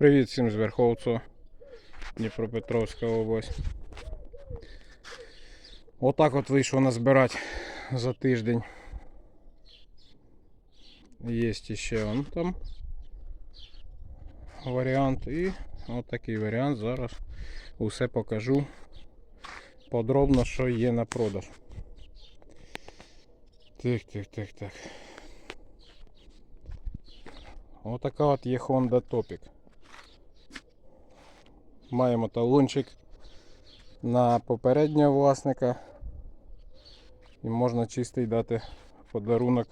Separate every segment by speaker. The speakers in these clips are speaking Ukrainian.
Speaker 1: Привіт всім з Верховцу, Дніпропетровська область. Отак от вийшло назбирати за тиждень. Є ще он там варіант. І отакий варіант. Зараз усе покажу подробно, що є на продаж. Так, так, так, так. Отака от є Honda Topic. Маємо талончик на попереднього власника. І можна чистий дати подарунок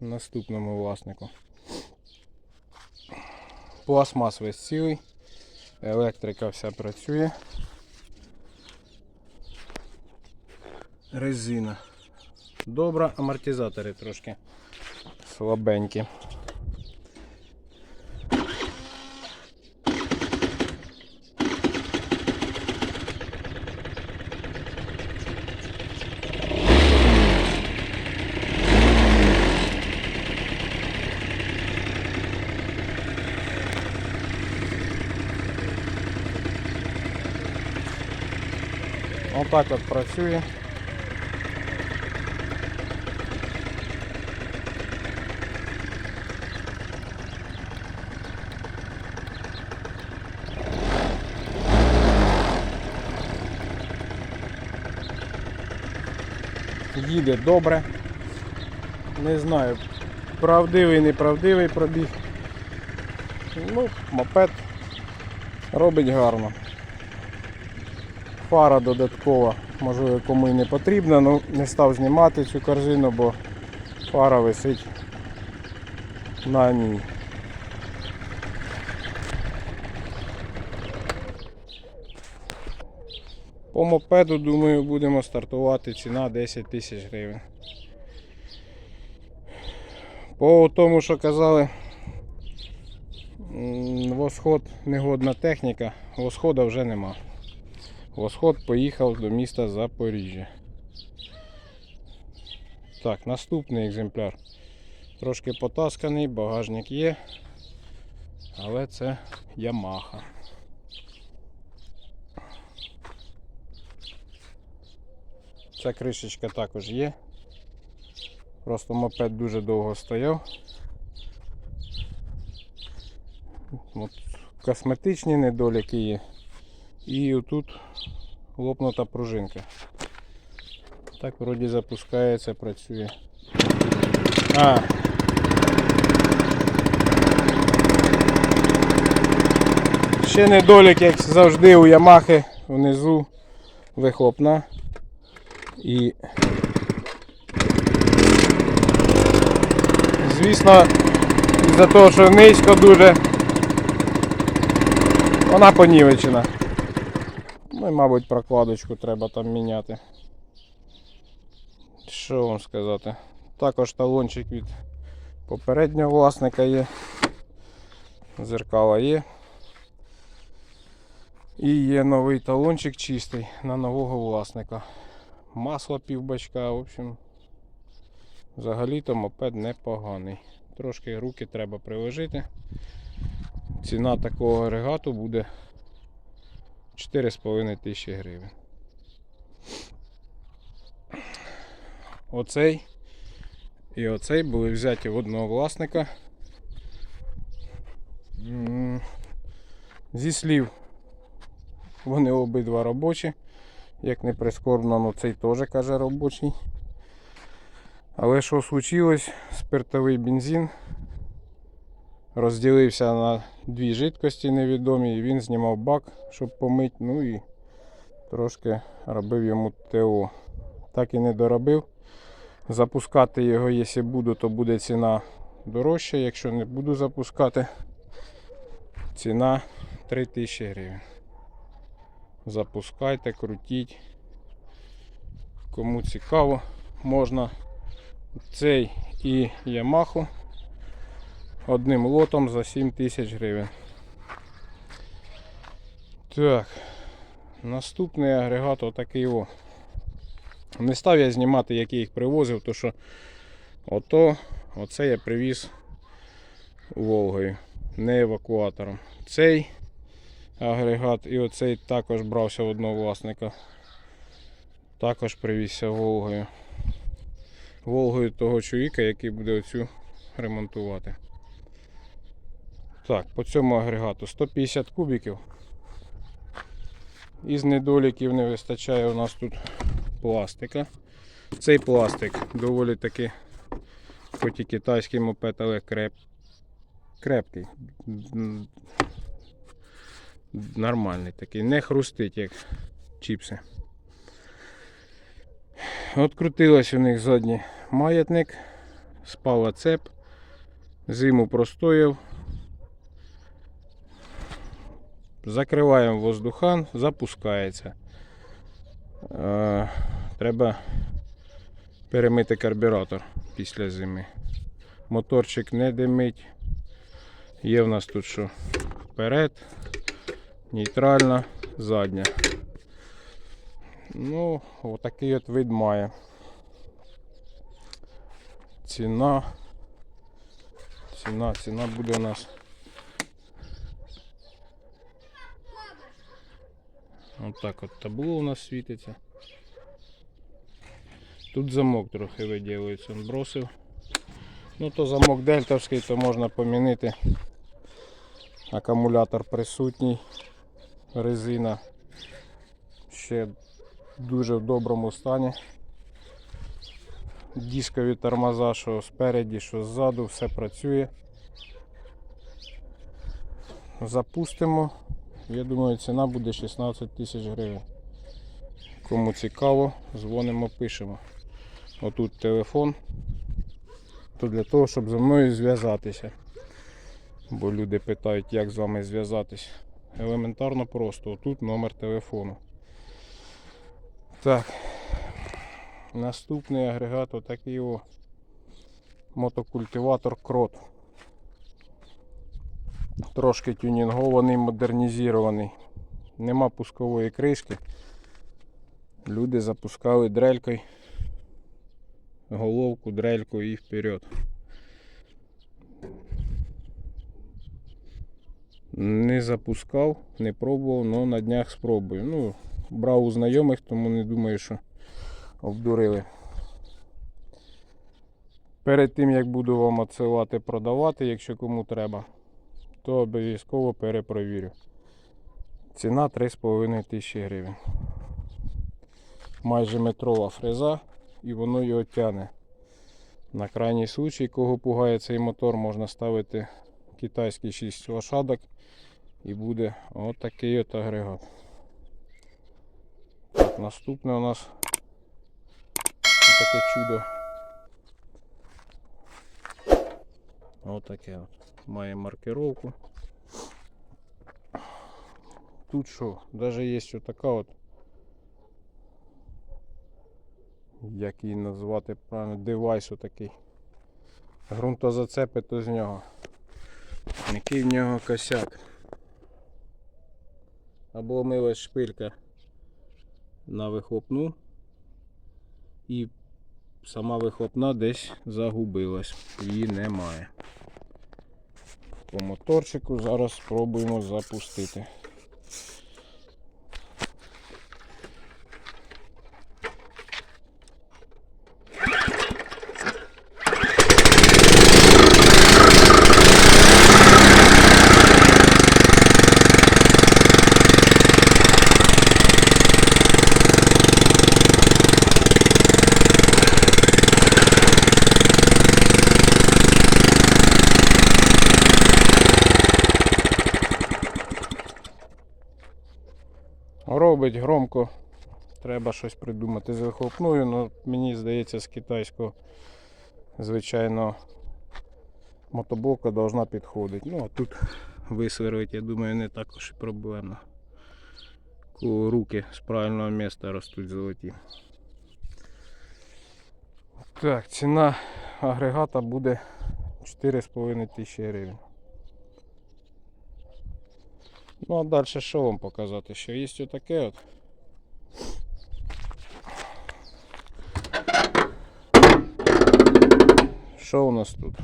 Speaker 1: наступному власнику. Пластмас весь цілий, електрика вся працює. Резина. Добра, амортизатори трошки слабенькі. Отак от працює. Їде добре. Не знаю, правдивий, неправдивий пробіг. Ну, мопед робить гарно. Фара додаткова, можливо, кому і не потрібна, але не став знімати цю корзину, бо фара висить на ній. По мопеду, думаю, будемо стартувати ціна 10 тисяч гривень. По тому, що казали, восход негодна техніка, восхода вже нема. Восход поїхав до міста Запоріжжя. Так, наступний екземпляр. Трошки потасканий, багажник є, але це Ямаха. Ця кришечка також є. Просто мопед дуже довго стояв. От косметичні недоліки є. І отут лопнута пружинка. Так вроді запускається, працює. А. Ще недолік, як завжди у Ямахи внизу вихлопна. І звісно, із-за того, що низько дуже, вона понівечена. Ну і, мабуть, прокладочку треба там міняти. Що вам сказати? Також талончик від попереднього власника є. Зеркала є. І є новий талончик чистий на нового власника. Масло півбачка, в общем, взагалі-то мопед непоганий. Трошки руки треба приложити. Ціна такого агрегату буде 4,5 тисячі гривень. Оцей і оцей були взяті в одного власника. Зі слів, вони обидва робочі. Як не прискорбно, ну цей теж каже робочий. Але що случилось? Спиртовий бензин розділився на дві жидкості невідомі і він знімав бак, щоб помити, ну і трошки робив йому ТО. Так і не доробив. Запускати його, якщо буду, то буде ціна дорожча. Якщо не буду запускати, ціна 3000 гривень. Запускайте, крутіть. Кому цікаво, можна цей і Ямаху одним лотом за 7 тисяч гривень. Так, наступний агрегат отакий о. Не став я знімати, як я їх привозив, то що ото, оце я привіз Волгою. не евакуатором. Цей агрегат і оцей також брався в одного власника. Також привізся Волгою. Волгою того чоловіка, який буде оцю ремонтувати. Так, по цьому агрегату 150 кубиків. Із недоліків не вистачає у нас тут пластика. Цей пластик доволі таки, хоч і китайський мопед, але креп, крепкий. Нормальний такий, не хрустить, як чіпси. Открутилась у них задній маятник, спала цеп, зиму простояв. Закриваємо воздухан, запускається. Е, треба перемити карбюратор після зими. Моторчик не димить. Є в нас тут що вперед, нейтральна, задня. Ну, отакий от вид має. Ціна. Ціна, ціна буде у нас. Отак от табло у нас світиться. Тут замок трохи виділюється, він бросив. Ну то замок дельтовський, то можна помінити. Акумулятор присутній, резина ще дуже в доброму стані. Дискові тормоза, що спереді, що ззаду, все працює. Запустимо. Я думаю, ціна буде 16 тисяч гривень. Кому цікаво, дзвонимо, пишемо. Отут телефон. То для того, щоб зі мною зв'язатися. Бо люди питають, як з вами зв'язатись. Елементарно просто. Отут номер телефону. Так. Наступний агрегат отакий о мотокультиватор крот. Трошки тюнінгований, модернізований. Нема пускової кришки. Люди запускали дрелькою, головку, дрельку і вперед. Не запускав, не пробував, але на днях спробую. Ну, брав у знайомих, тому не думаю, що обдурили. Перед тим як буду вам відсилати продавати, якщо кому треба, то обов'язково перепровірю. Ціна 3,5 тисячі гривень. Майже метрова фреза і воно його тягне. На крайній случай, кого пугає цей мотор, можна ставити китайський 6 лошадок і буде отакий от агрегат. Так, наступне у нас таке чудо. Отаке от. Має маркировку. Тут що, навіть є отака от. Як її назвати правильно, девайс отакий. Грунтозацепи то з нього. Який в нього косяк. Або милась шпилька на вихлопну і сама вихлопна десь загубилась, її немає. По моторчику зараз спробуємо запустити. Робить громко. Треба щось придумати з вихлопною, але мені здається, з китайського, звичайно, мотоблока должна підходити. Ну, а тут висверлити, я думаю, не також проблемно. Коли руки з правильного місця ростуть золоті. Так, ціна агрегата буде 4,5 тисячі гривень. Ну а далі що вам показати? Що є отаке от. Що у нас тут?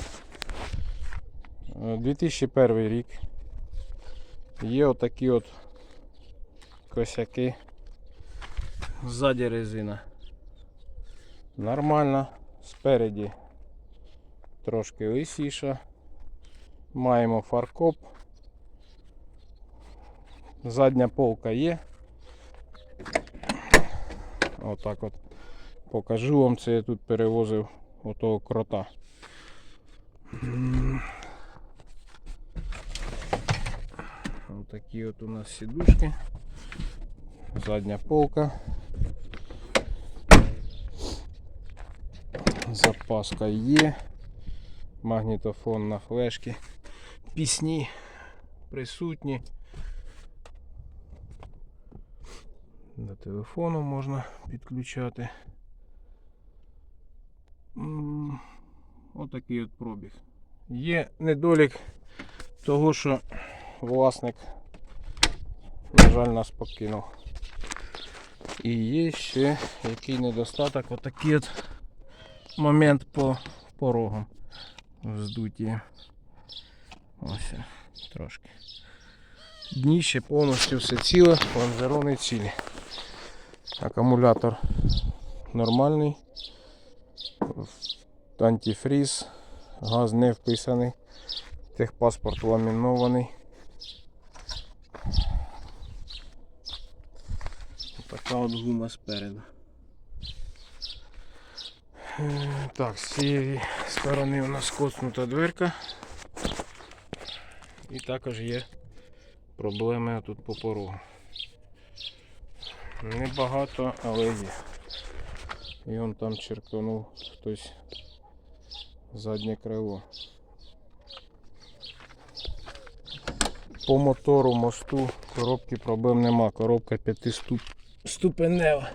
Speaker 1: Е, 2001 рік. Є отакі от косяки. Ззаді резина. Нормально. Спереді трошки лисіша. Маємо фаркоп. Задня полка є. Отак от. Покажу вам це я тут перевозив отого крота. Отакі от у нас сідушки. Задня полка. Запаска є. Магнітофон на флешки. Пісні присутні. До телефону можна підключати. Отакий от пробіг. Є недолік того, що власник, на жаль, нас покинув. І є ще який недостаток, отакий от момент по порогам вздуті. Ось трошки. Дніще повністю все ціле, лонжерони цілі. Акумулятор нормальний. Антифріз, газ не вписаний, техпаспорт ламінований. Така от гума спереду. Так, з цієї сторони у нас коцнута дверка. І також є проблеми тут по порогу. Небагато, але є. І он там черканув хтось заднє крило. По мотору, мосту, коробки проблем нема. Коробка п'ятиступенева.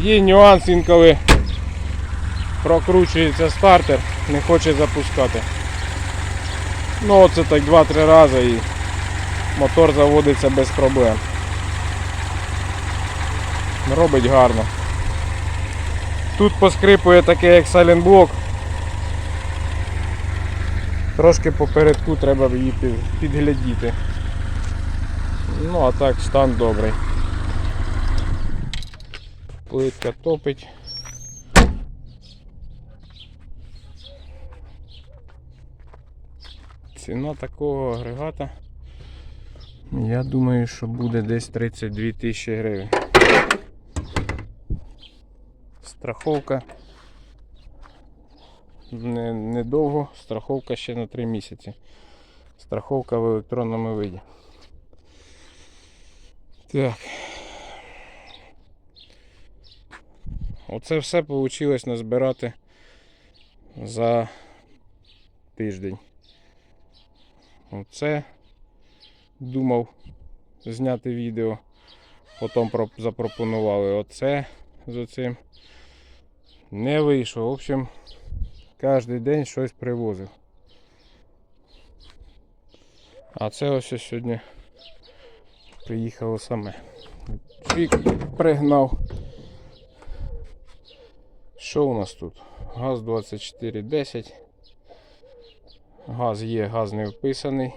Speaker 1: Є нюанс інколи прокручується стартер, не хоче запускати. Ну оце так 2-3 рази і мотор заводиться без проблем. Робить гарно. Тут поскрипує таке як сайлентблок. Трошки попередку треба її підглядіти. Ну а так стан добрий. Плитка топить. Ціна такого агрегата, я думаю, що буде десь 32 тисячі гривень. Страховка не, недовго, страховка ще на 3 місяці. Страховка в електронному виді. Так. Оце все вийшло назбирати за тиждень. Оце думав зняти відео, потім запропонували оце з оцим. Не вийшло. В общем, кожен день щось привозив. А це ось сьогодні приїхало саме. Чик пригнав. Що у нас тут? Газ 2410. Газ є, газ не вписаний.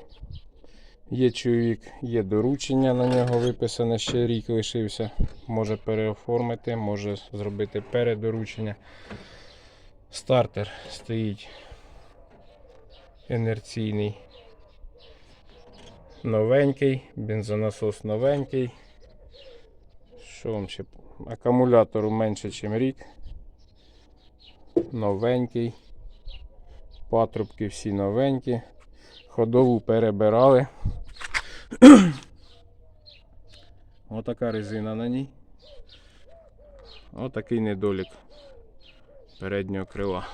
Speaker 1: Є чоловік, є доручення на нього виписане, ще рік лишився. Може переоформити, може зробити передоручення. Стартер стоїть інерційний. Новенький, бензонасос новенький. Що вам ще? Акумулятору менше, ніж рік. Новенький. Патрубки всі новенькі. Ходову перебирали. Отака резина на ній. Отакий недолік переднього крила.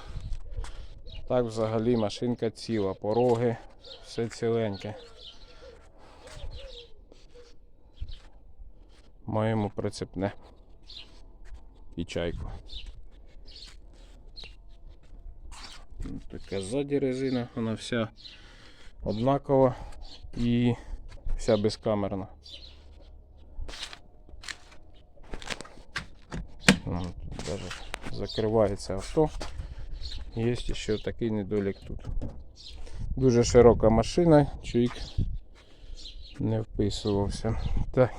Speaker 1: Так взагалі машинка ціла, пороги, все ціленьке. Маємо прицепне і чайку. Така ззаді резина, вона вся однакова і вся безкамерна. Тут даже закривається авто. Є ще такий недолік тут. Дуже широка машина, чоловік не вписувався. Так.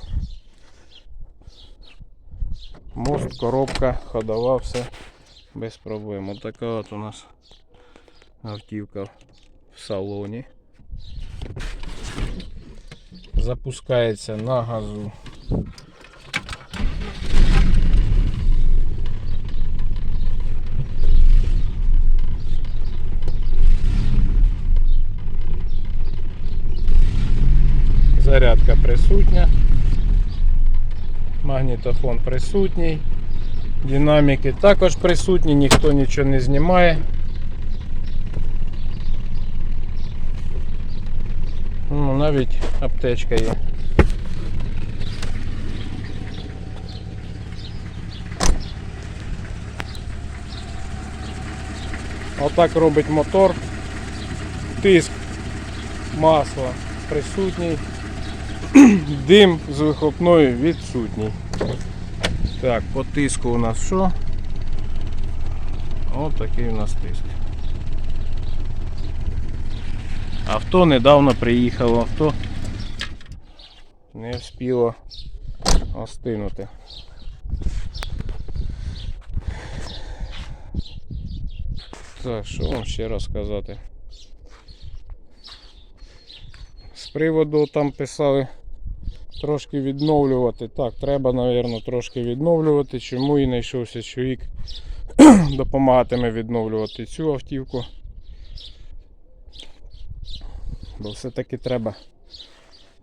Speaker 1: Мост, коробка, ходова, все без проблем. Ось така от у нас автівка в салоні. Запускається на газу. Зарядка присутня. Магнітофон присутній. Динаміки також присутні, ніхто нічого не знімає. Навіть аптечка є. Отак робить мотор. Тиск масла присутній. Дим з вихлопної відсутній. Так, по тиску у нас що? Ось такий у нас тиск. Авто недавно приїхало, авто не встигло остинути. Так, що вам ще розказати? З приводу там писали трошки відновлювати. Так, треба, мабуть, трошки відновлювати. Чому і знайшовся чоловік допомагатиме відновлювати цю автівку. Бо все-таки треба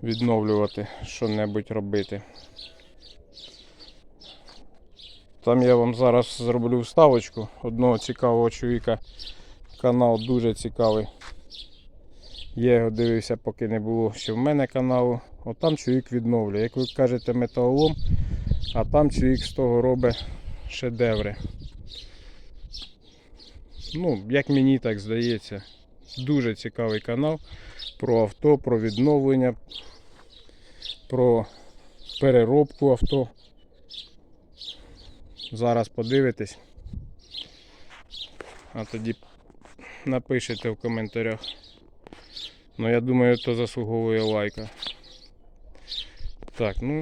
Speaker 1: відновлювати, що-небудь робити. Там я вам зараз зроблю вставочку одного цікавого чоловіка. Канал дуже цікавий. Я його дивився, поки не було ще в мене каналу. От там чоловік відновлює. Як ви кажете, металолом, а там чоловік з того робить шедеври. Ну, як мені так здається, дуже цікавий канал про авто, про відновлення, про переробку авто. Зараз подивитесь. А тоді напишете в коментарях. Ну я думаю, то заслуговує лайка. Так, ну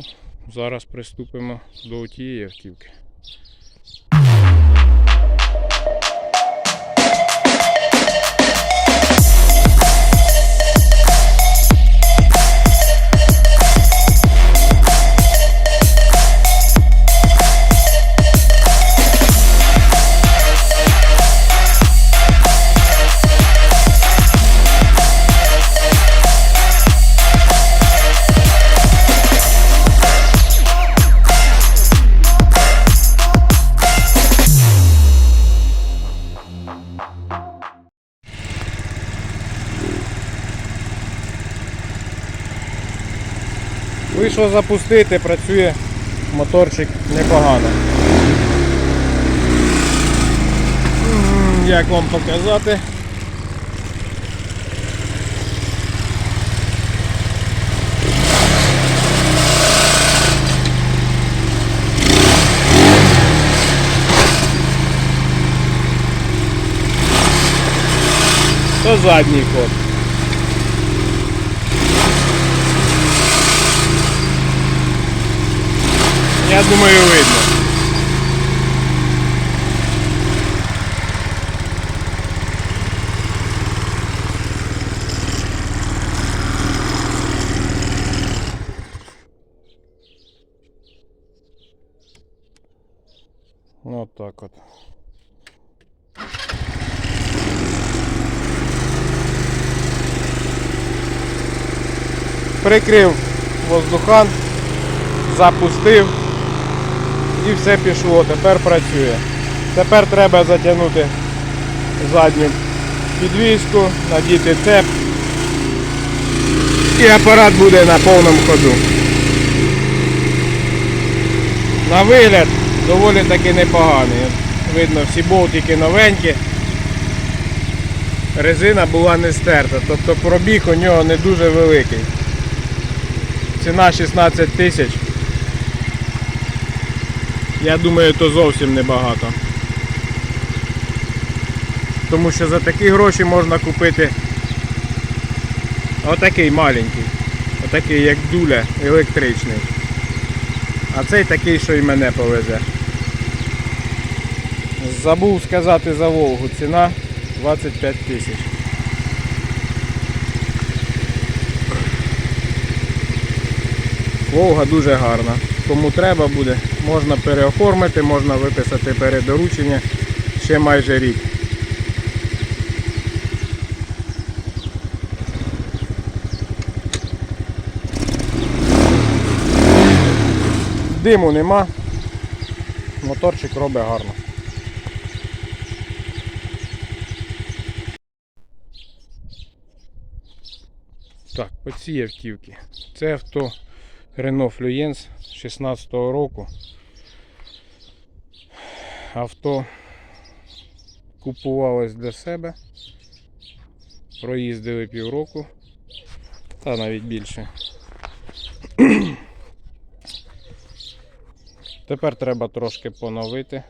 Speaker 1: зараз приступимо до тієї автівки. Вийшло запустити, працює моторчик непогано. Як вам показати? То задній ход. Я думаю, видно. Вот так вот. Прикрив воздухан, запустив і все пішло. Тепер працює. Тепер треба затягнути задню підвіску, надіти цеп. І апарат буде на повному ходу. На вигляд доволі таки непоганий. Видно, всі болтики новенькі. Резина була не стерта, тобто пробіг у нього не дуже великий. ціна 16 тисяч. Я думаю, то зовсім небагато. Тому що за такі гроші можна купити отакий маленький. Отакий як дуля електричний. А цей такий, що і мене повезе. Забув сказати за Волгу. Ціна 25 тисяч. Волга дуже гарна. Кому треба буде, можна переоформити, можна виписати передоручення ще майже рік. Диму нема. Моторчик робить гарно. Так, оці автівки. Це авто Renault Fluence 16 року. Авто купувалось для себе. Проїздили півроку, та навіть більше. Тепер треба трошки поновити,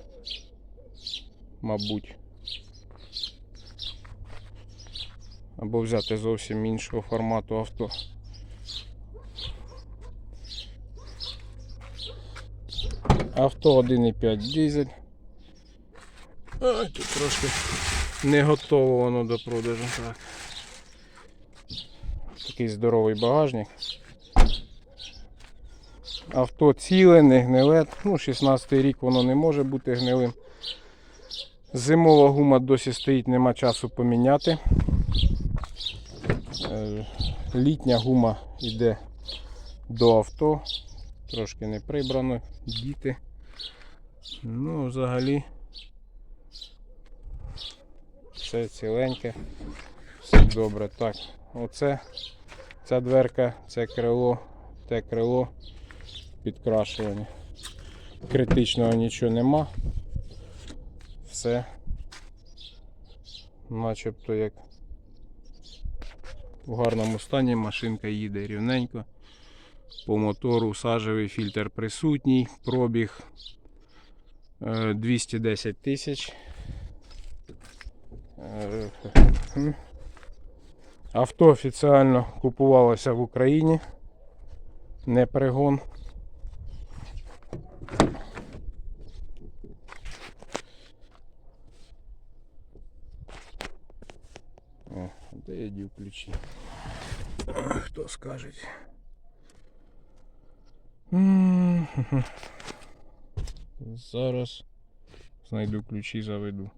Speaker 1: мабуть. Або взяти зовсім іншого формату авто. Авто 1,5 дизель. Ой, тут трошки не готово воно до продажу. Так. Такий здоровий багажник. Авто ціле, не гниле. Ну, 16 рік воно не може бути гнилим. Зимова гума досі стоїть, нема часу поміняти. Е, Літня гума йде до авто. Трошки не прибрано, діти. Ну, взагалі, все ціленьке, все добре. Так, оце ця дверка, це крило, те крило підкрашування. Критичного нічого нема. Все начебто як в гарному стані машинка їде рівненько. По мотору сажевий фільтр присутній, пробіг е, 210 тисяч. Е. Авто офіціально купувалося в Україні. Не пригон. О, де я дів ключі? Хто скаже? Зараз знайду ключі, заведу.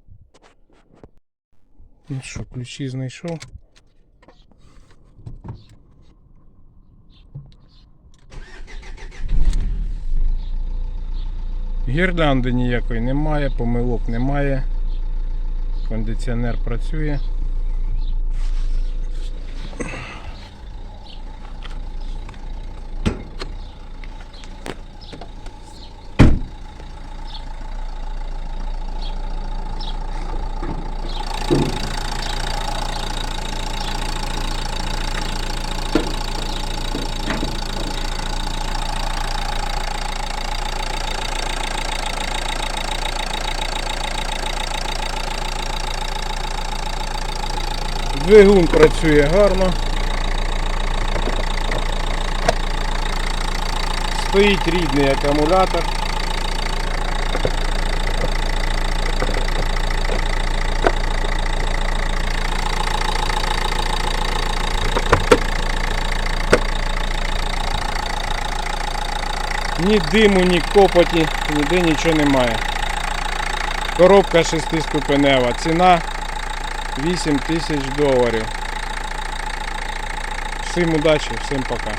Speaker 1: Ну що, ключі знайшов. Гірлянди ніякої немає, помилок немає. Кондиціонер працює. Двигун працює гарно. Стоїть рідний акумулятор. Ні диму, ні копоті, ніде нічого немає. Коробка шестиступенева. Ціна 8 тисяч доларів. Всім удачі, всім пока.